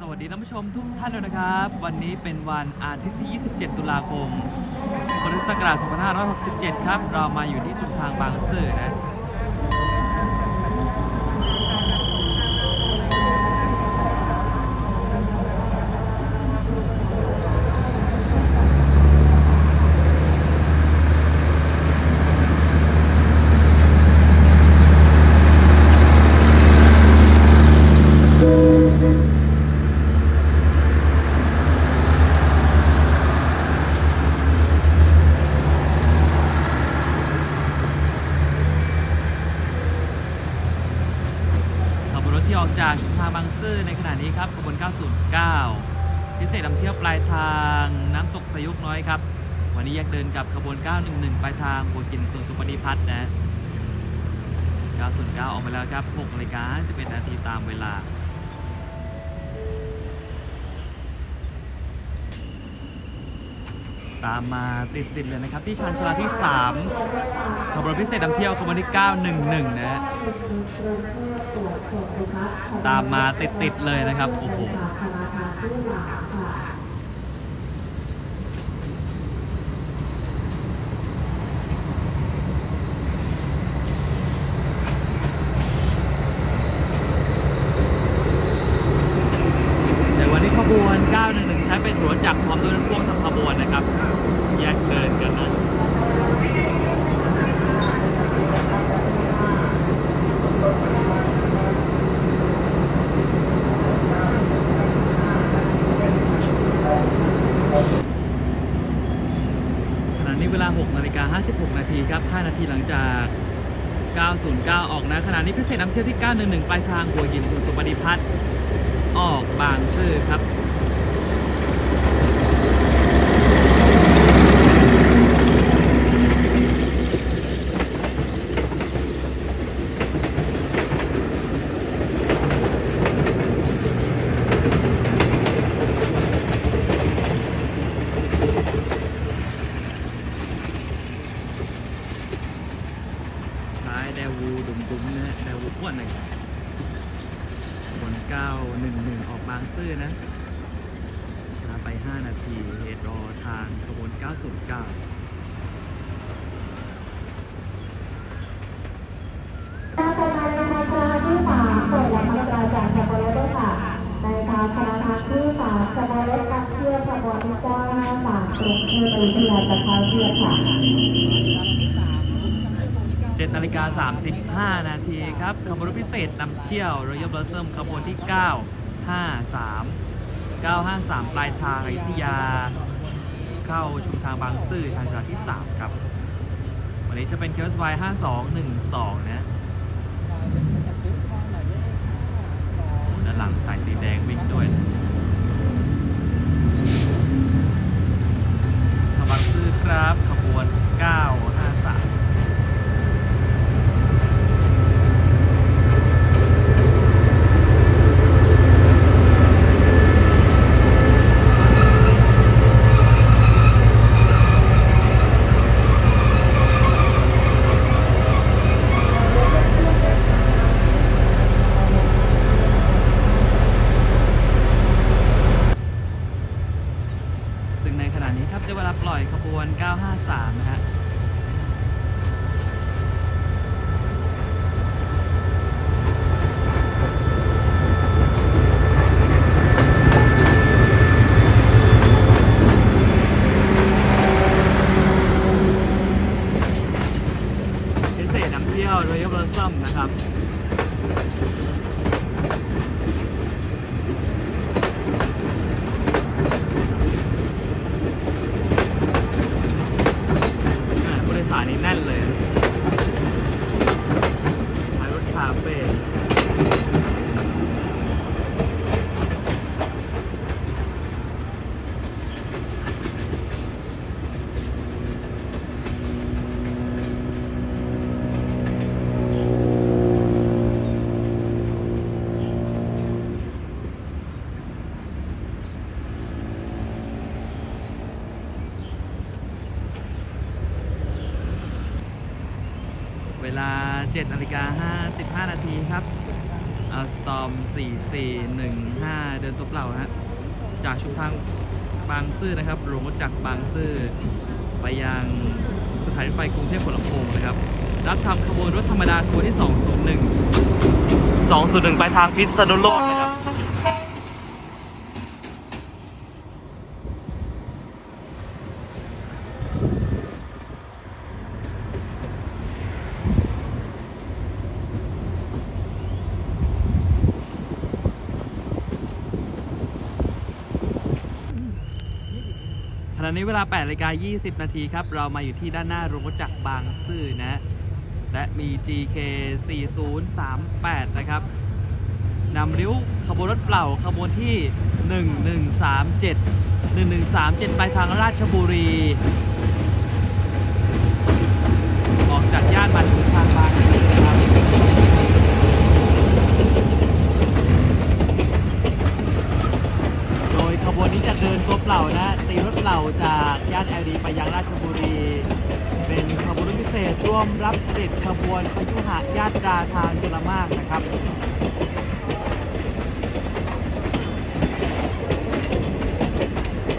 สวัสดีท่านผู้ชมทุกท่านด้วยนะครับ วันนี้เป็นวันอาทิตย์ที่ 27 ตุลาคมพุทธศักราช2567 ครับ เรามาอยู่ที่สุนทางบางซื่อนะ ขบวนรถที่ออกจากชุมทางบางซื่อในขณะนี้ครับขบวน 909 พิเศษนำเที่ยวปลายทางน้ำตกสยุกน้อยครับ วันนี้อยากเดินกับขบวน 911 ปลายทางบัวกินสวนสุปนิพัฒน์นะ909ออกมาแล้วครับ6นาฬิกา51นาทีตามเวลา ตามมาติดๆเลยนะครับ ที่ชานชาลาที่ 3ขบวนพิเศษนำเที่ยวขบวนที่ 911 นะฮะตามมาติดๆเลยนะครับ โอ้โห ในวันนี้ขบวน 911 ใช้เป็นหัวจักรพร้อมด้วยรถพ่วงทั้งขบวนนะครับ แยกเดินกันนะ ขณะนี้เวลา 6 นาฬิกา 56 นาทีครับ 5 นาทีหลังจาก 909 ออกนะขณะนี้พิเศษนำเที่ยวที่ 911 ปลายทางหัวหินสุสุปฏิพัฒน์ออกบางซื่อครับ ท้ายแดวูดุมดุมๆนะฮะแดวูอ้วนหน่อยบน911 ออกบางซื่อนะช้าไป 5 นาทีเหตุรอทางขบวน 909 ทางไปมาในทางคณะที่สามเปิดและพัฒนาจากขบวนรถด้วยค่ะ ในทางคณะทางที่สามขบวนรถนำเที่ยวขบวนที่เก้าห้าส เทพอยุธยาจะเข้าเทียบค่ะ7นาฬิกา35นาทีครับขบวนพิเศษนำเที่ยว Royal Blossom ขบวนที่953 953ปลายทางอยุธยา เข้าชุมทางบางซื่อชานชาลาที่3ครับ วันนี้จะเป็นเคสไว5212นะโอ้ด้านหลังสายสีแดงวิ่งด้วยนะขบางซื่อครับ ขบวน 953 ซึ่งในะครับในเวลาปล่อยขบวน 953 นะฮะ พิเศษนำเที่ยว Royal Blossom นะครับ อ่าผู้โดยสารนี่แน่นเลยท้ายรถคาเฟ่เว ลา7นาฬิกา55 นาทีครับอัลสตอม 4415 เดินตัวเปล่าฮะ จากชุมทางบางซื่อนะครับลงรถจากบางซื่อไปยังสถานีรถไฟกรุงเทพหัวลำโพงนะครับ รับทำขบวนรถธรรมดาคัวที่ 201 201 ไปทางพิษณุโลกนะครับ ข ณะนี้เวลา8นาฬิกา20 นาทีครับ เรามาอยู่ที่ด้านหน้าโรงรถจักรบางซื่อนะ และมี GK 4038 นะครับนำริ้วขบวนรถเปล่าขบวนที่ 1137 1137 ไปทางราชบุรี ออกจากย่านมาที่ทางบางซื่อนะครับ โดยขบวนนี้จะเดินตัวเปล่านะ ตีรถเปล่าจากย่านแอลดีไปยังราชบุรี เป็นขบวนรถพิเศษร่ว มรับเสด็จขบวนพยุหญาตราทางชลมากนะครับ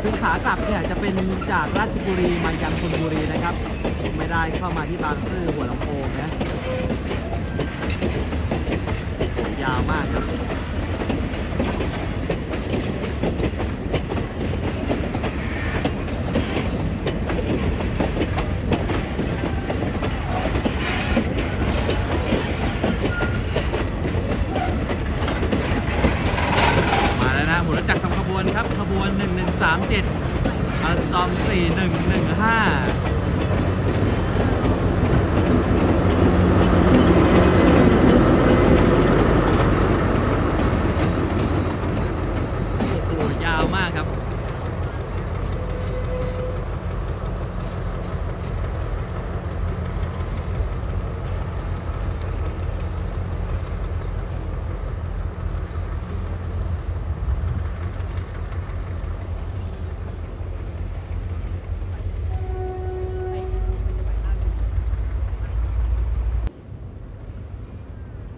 ซึ่งขากลับเนี่ยจะเป็นจากราชบุรีมายังชลบุรีนะครับ ไม่ได้เข้ามาที่บางซื่อหัวลำโพงนะยาวมากครับ มาแล้วนะหมุนรถจักรทำขบวนครับ ขบวน 1137อัลสตอม 4115 โอ้โห ยาวมากครับ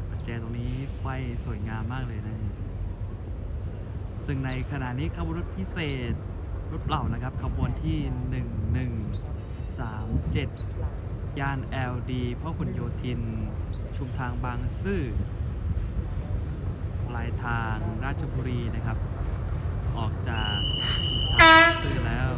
ปัจแจตรงนี้ไขว้สวยงามมากเลยนะ ซึ่งในขณะนี้ขบวนรถพิเศษรถเปล่านะครับขบวนที่ 1137ย่าน LD พ่อขุนโยธิน ชุมทางบางซื่อปลายทางราชบุรีนะครับ ออกจากทางซื่อแล้ว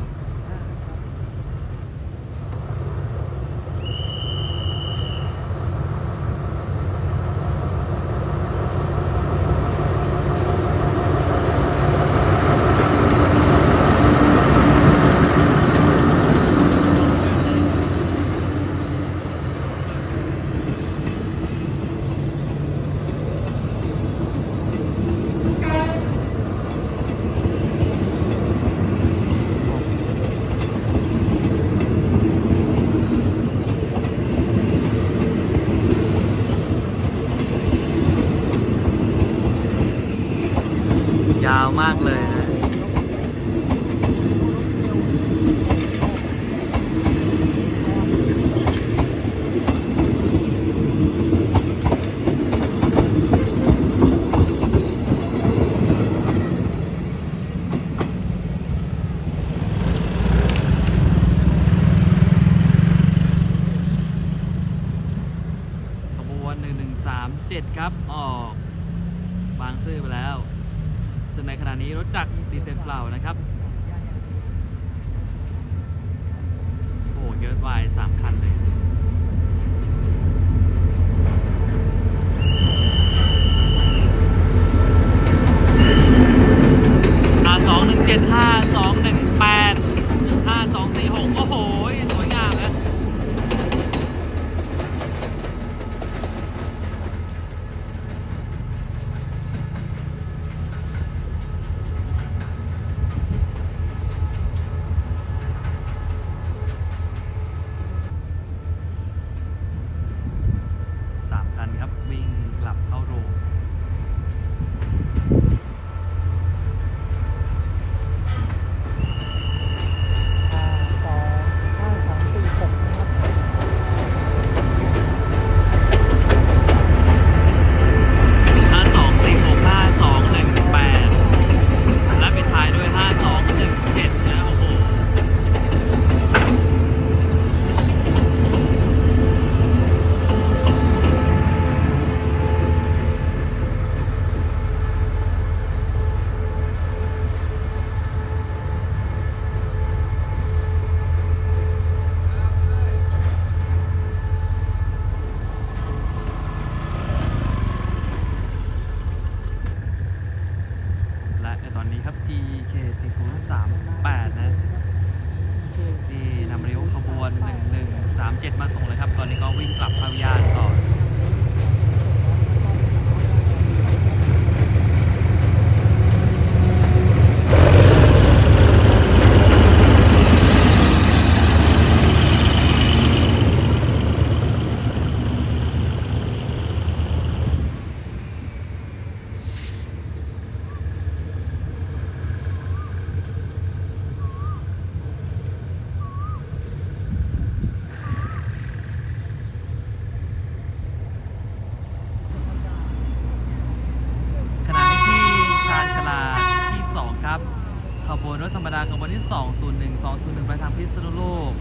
ณุโลก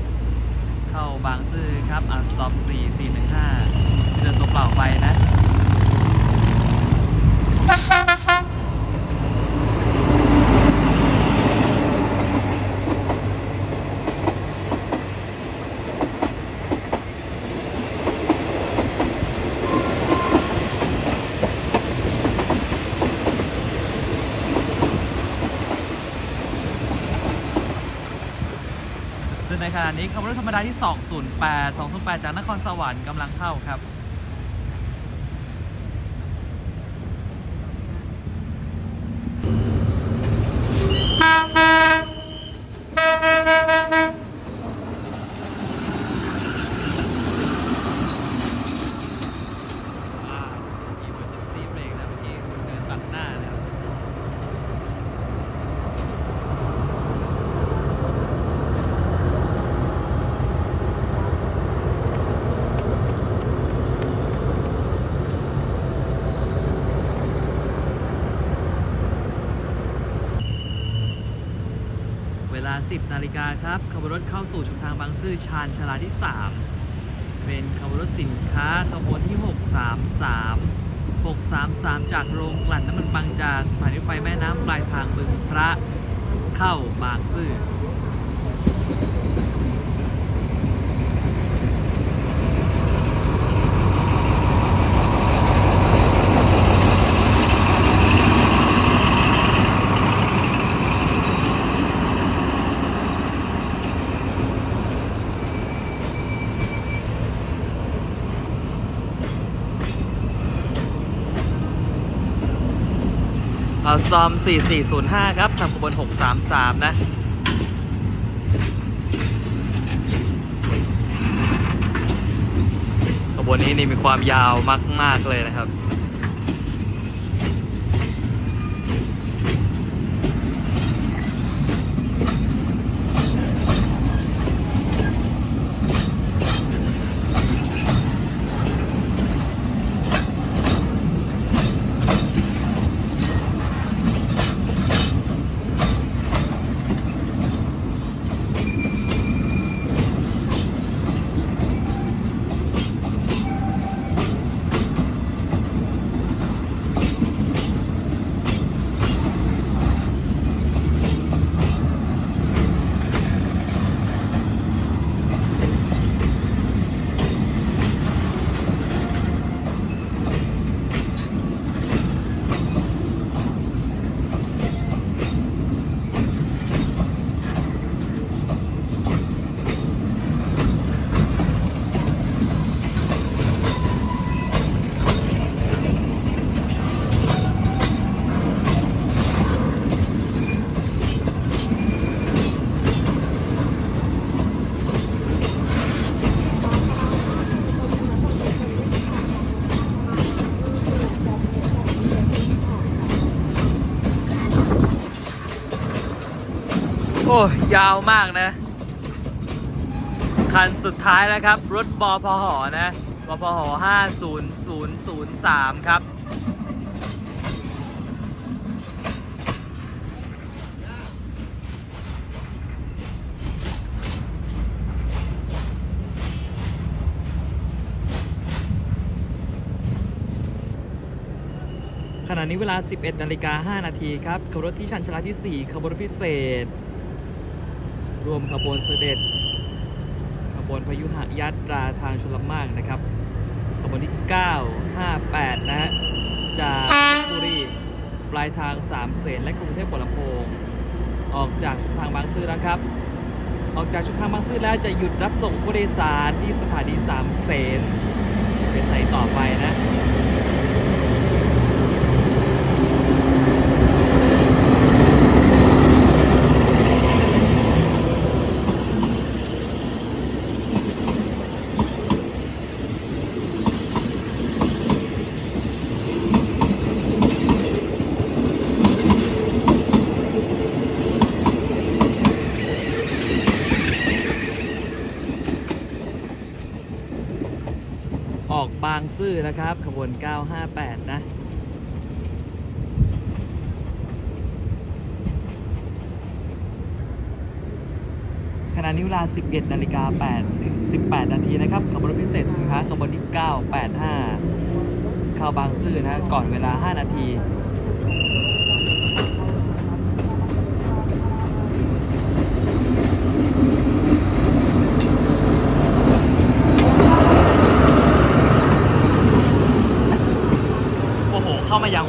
เข้าบางซื่อครับอ่าสต็อป4 415เดินตัวเปล่าไปนะ ซึ่งในขณะนี้ขบวนรถธรรม ดาที่ 208 208 จากนครสวรรค์กำลังเข้าครับ อ่าอีเมอร์เจนซี่เบรกนะเมื่อกี้เดินตัดหน้านะครับ เวลา 10 นาฬิกาครับขบวนรถเข้าสู่ชุมทางบางซื่อชานชาลาที่ 3 เป็นขบวนรถสินค้าขบวนที่ 633 633 จากโรงกลั่นน้ำมันบางจากสถานีรถไฟแม่น้ำปลายทางบึงพระเข้าบางซื่อ เอาซอม 4405 ครับทางขบวน 633 นะขบวนนี้นี่มีความยาวมาก ๆ เลยนะครับ อ้ยาวมากนะ คันสุดท้ายแล้วครับ รถบพหอนะบพห50003 ครับขณะนี้เวลา 11 นาฬิกา 5 นาทีครับขบวนรถที่ชันชลาที่ 4 ขบวนรถพิเศษ รวมขบวนเสด็จ ขบวนพยุหยาตราทางชลมากนะครับ ขบวนที่ 958 นะฮะ จากบุรี ปลายทางสามเสนและกรุงเทพหัวลำโพง ออกจากชุมทางบางซื่อนะครับ ออกจากชุมทางบางซื่อแล้วจะหยุดรับส่งผู้โดยสารที่สถานีสามเสนไปใส่ต่อไปนะ ออกบางซื่อนะครับ ขบวน 958 นะ ขณะนี้เวลา 11นาฬิกา8 18 นาทีนะครับขบวนพิเศษสินค้าขบวนที่ 985 เข้าบางซื่อนะก่อนเวลา 5 นาที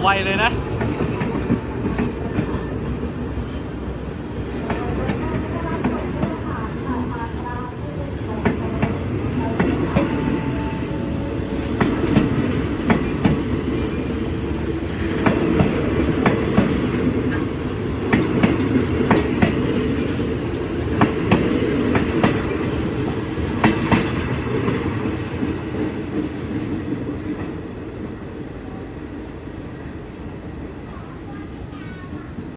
ไวเลยนะ